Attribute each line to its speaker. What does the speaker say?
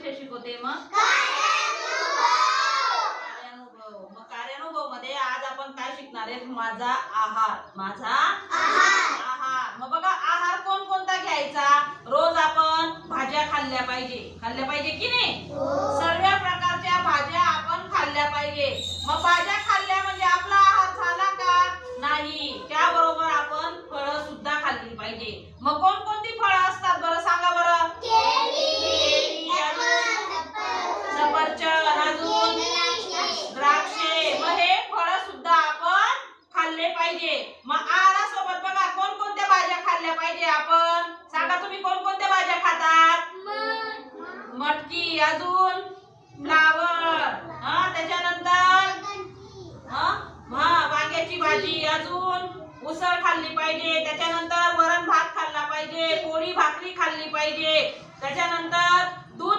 Speaker 1: कशा शिकवते मग कार्यानुभव. मग कार्यानुभवमध्ये आज आपण काय शिकणार आहे? माझा आहार. माझा आहार. मग बघा आहार कोण कोणता घ्यायचा? रोज आपण भाज्या खाल्ल्या पाहिजे. खाल्ल्या पाहिजे की नाही? सर्व प्रकारच्या भाज्या आपण खाल्ल्या पाहिजे. मग भाज्या खाल्ल्या म्हणजे आपला आहार झाला का? नाही. त्याबरोबर आपण फळं सुद्धा खाल्ली पाहिजे. मग कोणकोणती फळं पाहिजे. मग सोबत बघा कोणकोणत्या भाज्या खाल्ल्या पाहिजे आपण? सांगा तुम्ही कोणकोणत्या भाज्या खातात? मटकी अजून? फ्लावर. हा त्याच्यानंतर? हा वांग्याची भाजी अजून? उसळ खाल्ली पाहिजे. त्याच्यानंतर वरण भात खाल्ला पाहिजे. पोळी भाकरी खाल्ली पाहिजे. त्याच्यानंतर?